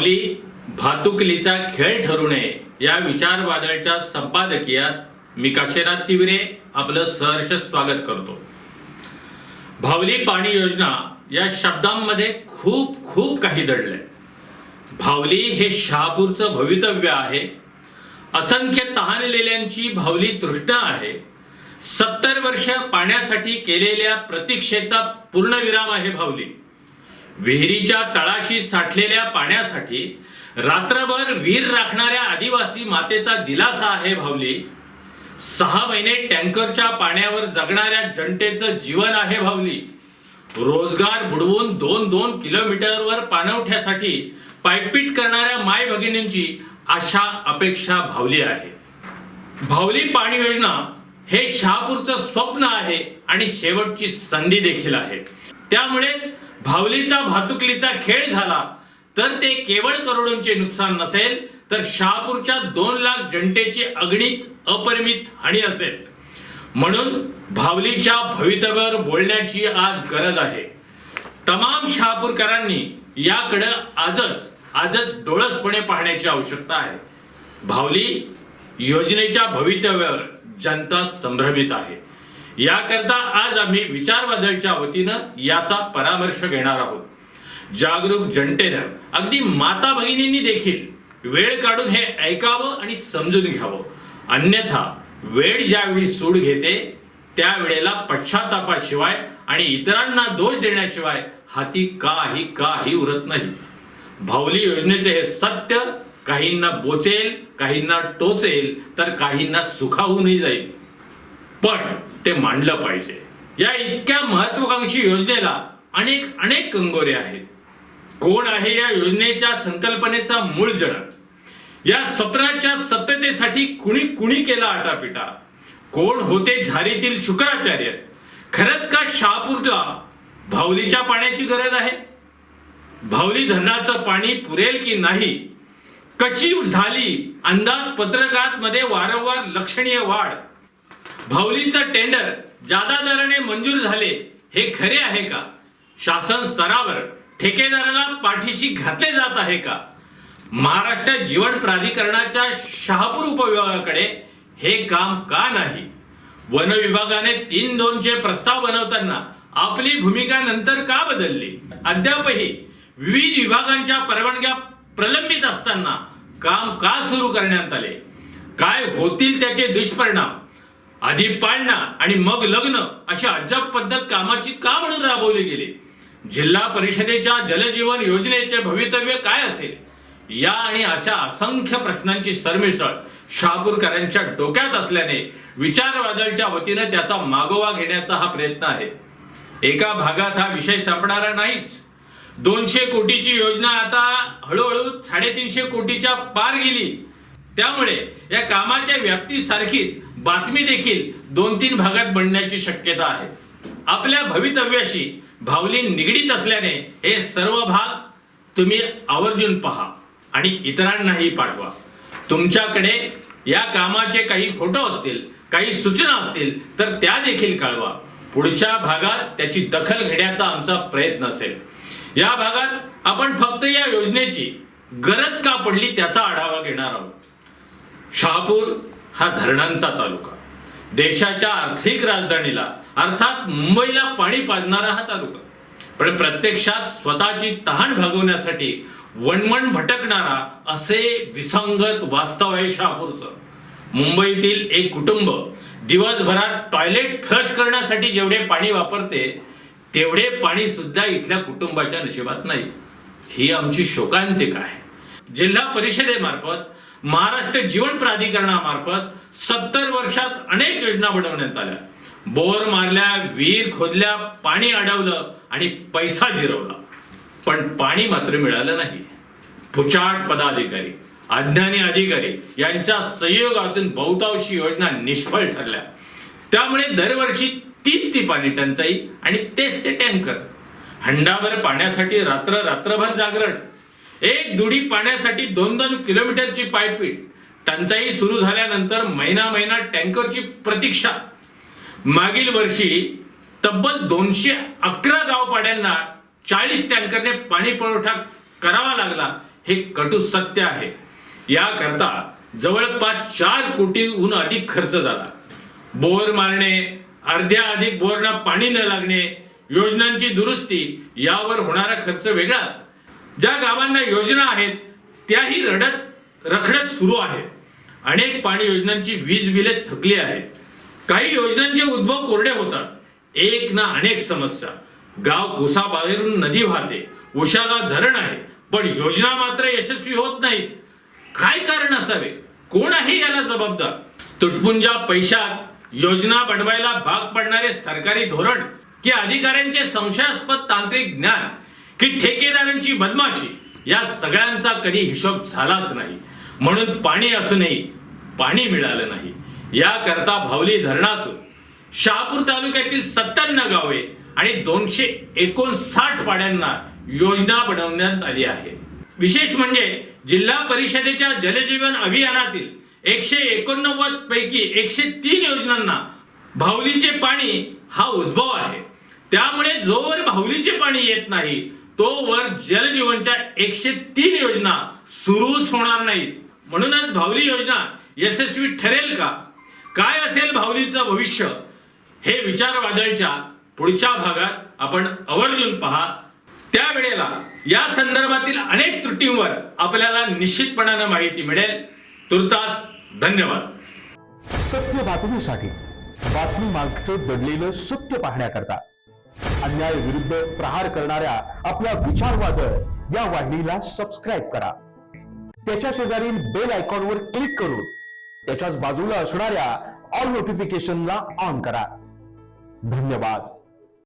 सावली भातुकलीचा खेळ ठरू नये. या विचार वादळच्या संपादकीयात मी काशीनाथ तिवरे आपलं सहर्ष स्वागत करतो. भावली पाणी योजना या शब्दांमध्ये खूप खूप काही दडलंय. भावली हे शहापूरचं भवितव्य आहे. असंख्य तहानलेल्यांची भावली तृष्णा आहे. सत्तर वर्ष पाण्यासाठी केलेल्या प्रतीक्षेचा पूर्णविराम आहे भावली. विहिरीच्या तळाशी साठलेल्या पाण्यासाठी रात्रभर विहीर राखणाऱ्या आदिवासी मातेचा दिलासा आहे भावली सहा महिने टँकरच्या पाण्यावर जगणाऱ्या जनतेचं जीवन आहे भावली रोजगार बुडवून दोन दोन किलोमीटरवर पाणवठ्यासाठी पायपीट करणाऱ्या माय भगिनींची आशा अपेक्षा भावली आहे. भावली पाणी योजना हे शहापूरचं स्वप्न आहे आणि शेवटची संधी देखील आहे. त्यामुळेच भावलीचा भातुकलीचा खेळ झाला तर ते केवळ करोडोंचे नुकसान नसेल तर शहापूरच्या दोन लाख जनतेची अगणित अपरिमित हानी असेल. म्हणून भावलीच्या भवितव्यावर बोलण्याची आज गरज आहे. तमाम शहापूरकरांनी याकडे आजच आजच डोळसपणे पाहण्याची आवश्यकता आहे. भावली योजनेच्या भवितव्यावर जनता संभ्रमित आहे. याकरता आज आम्ही विचार बदलच्या वतीनं याचा परामर्श घेणार आहोत. जागरूक जनतेनं अगदी माता भगिनींनी देखील वेळ काढून हे ऐकावं आणि समजून घ्यावं. अन्यथा वेळ ज्यावेळी सूड घेते त्यावेळेला पश्चातापाशिवाय आणि इतरांना दोष देण्याशिवाय हाती काही काही उरत नाही. भावली योजनेचे हे सत्य काहींना बोचेल काहींना टोचेल तर काहींना सुखावूनही जाईल. पण ते मांडलं पाहिजे. या इतक्या महत्वाकांक्षी योजनेला अनेक अनेक कंगोरे आहेत. कोण आहे या योजनेच्या संकल्पनेचा मूळ जणक या स्वप्नाच्या सत्यतेसाठी कुणी कुणी केला आटापिटा? कोण होते झारीतील शुक्राचार्य? खरंच का शहापूरला भावलीच्या पाण्याची गरज आहे? भावली धरणाचं पाणी पुरेल की नाही? कशी झाली अंदाज पत्रकात मध्ये वारंवार लक्षणीय वाढ? भाऊलींचं टेंडर जादा दराने मंजूर झाले हे खरे आहे का? शासन स्तरावर ठेकेदाराला पाठीशी घातले जात आहे का? महाराष्ट्र जीवन प्राधिकरणाच्या शहापूर उपविभागाकडे हे काम का नाही? वन विभागाने तीन दोनचे प्रस्ताव बनवताना आपली भूमिका नंतर का बदलली? अद्यापही विविध विभागांच्या परवानग्या प्रलंबित असताना काम का सुरू करण्यात आले? काय होतील त्याचे दुष्परिणाम? आधी पाळणा आणि मग लग्न अशी अजब पद्धत कामाची का म्हणून राबवली गेली? जिल्हा परिषदेच्या जलजीवन योजनेचे भवितव्य काय असेल? या आणि अशा असंख्य प्रश्नांची सरमिसळ शहापूरकरांच्या डोक्यात असल्याने विचारवादळच्या वतीनं त्याचा मागोवा घेण्याचा हा प्रयत्न आहे. एका भागात हा विषय संपणारा नाहीच. दोनशे कोटीची योजना आता हळूहळू साडेतीनशे कोटीच्या पार गेली. त्यामुळे या कामाच्या व्याप्तीसारखीच बातमी देखील दोन तीन भागात बनण्याची शक्यता आहे. आपल्या भवितव्याशी भावली निगडीत असल्याने हे सर्व भाग तुम्ही आवर्जून पहा आणि इतरांनाही पाठवा. तुमच्याकडे या कामाचे काही फोटो असतील काही सूचना असतील तर त्या देखील कळवा. पुढच्या भागात त्याची दखल घेण्याचा आमचा प्रयत्न असेल. या भागात आपण फक्त या योजनेची गरज का पडली त्याचा आढावा घेणार आहोत. शहापूर हा धरणांचा तालुका. देशाच्या आर्थिक राजधानीला अर्थात मुंबईला पाणी पाजणारा हा तालुका. पण प्रत्यक्षात स्वतःची तहान भागवण्यासाठी वणवण भटकणारा असे विसंगत वास्तव आहे शहापूरचं. मुंबईतील एक कुटुंब दिवसभरात टॉयलेट फ्लश करण्यासाठी जेवढे पाणी वापरते तेवढे पाणी सुद्धा इथल्या कुटुंबाच्या नशिबात नाही. ही आमची शोकांतिक आहे. जिल्हा परिषदेमार्फत महाराष्ट्र जीवन प्राधिकरणामार्फत सत्तर वर्षात अनेक योजना बनवण्यात आल्या. बोर मारल्या विहीर खोदल्या पाणी अडवलं आणि पैसा जिरवला. पण पाणी मात्र मिळालं नाही. पुचाट पदाधिकारी अज्ञानी अधिकारी यांच्या संयोगातून बहुतांशी योजना निष्फळ ठरल्या. त्यामुळे दरवर्षी तीच ती पाणी टंचाई आणि तेच ते टँकर. हंडाभर पाण्यासाठी रात्र रात्रभर जागरण. एक दुडी पाण्यासाठी दोन दोन किलोमीटरची पायपीट. टंचाई सुरू झाल्यानंतर महिना महिना टँकरची प्रतीक्षा. मागील वर्षी तब्बल दोनशे अकरा गावपाड्यांना चाळीस टँकरने पाणी पुरवठा करावा लागला हे कटू सत्य आहे. याकरता जवळपास चार कोटीहून अधिक खर्च झाला. बोर मारणे अर्ध्या अधिक बोरना पाणी न लागणे योजनांची दुरुस्ती यावर होणारा खर्च वेगळाच. ज्या गावांना योजना आहेत त्याही रडत रखडत सुरू आहेत अनेक पाणी योजनांची वीज बिले थकली आहेत. काही योजनांचे उद्भव कोरडे होतात. एक ना अनेक समस्या. गाव उसाबाहेरून नदी वाहते. उशाला धरण आहे. पण योजना मात्र यशस्वी होत नाहीत. काय कारण असावे? कोण आहे याला जबाबदार? तुटपुंजा पैशात योजना बनवायला भाग पडणारे सरकारी धोरण की अधिकाऱ्यांचे संशयास्पद तांत्रिक ज्ञान? की ठेकेदारांची बदमाशी या सगळ्यांचा कधी हिशोब झालाच नाही. म्हणून पाणी असूनही पाणी मिळालं नाही. याकरता भावली धरणातून शहापूर तालुक्यातील सत्त्याण्णव गावे आणि दोनशे एकोणसाठ पाड्यांना योजना बनवण्यात आली आहे. विशेष म्हणजे जिल्हा परिषदेच्या जलजीवन अभियानातील एकशे एकोणनव्वद पैकी एकशे तीन योजनांना भावलीचे पाणी हा उद्भव आहे. त्यामुळे जोवर भावलीचे पाणी येत नाही तोवर जलजीवनच्या एकशे तीन योजना सुरूच होणार नाहीत. म्हणूनच भावली योजना यशस्वी ठरेल का? काय असेल भावलीचं भविष्य? हे विचार वादळच्या पुढच्या भागात आपण आवर्जून पहा. त्यावेळेला या संदर्भातील अनेक त्रुटींवर आपल्याला निश्चितपणानं माहिती मिळेल. तुर्तास धन्यवाद. सत्य बातमीसाठी बातमी मागचं दडलेलं सत्य पाहण्याकरता अन्याय विरुद्ध प्रहार करणाऱ्या आपल्या विचारवादळ या वाहिनीला सबस्क्राईब करा. त्याच्या शेजारील बेल आयकॉनवर क्लिक करून त्याच्याच बाजूला असणाऱ्या ऑल नोटिफिकेशनला ऑन करा. धन्यवाद.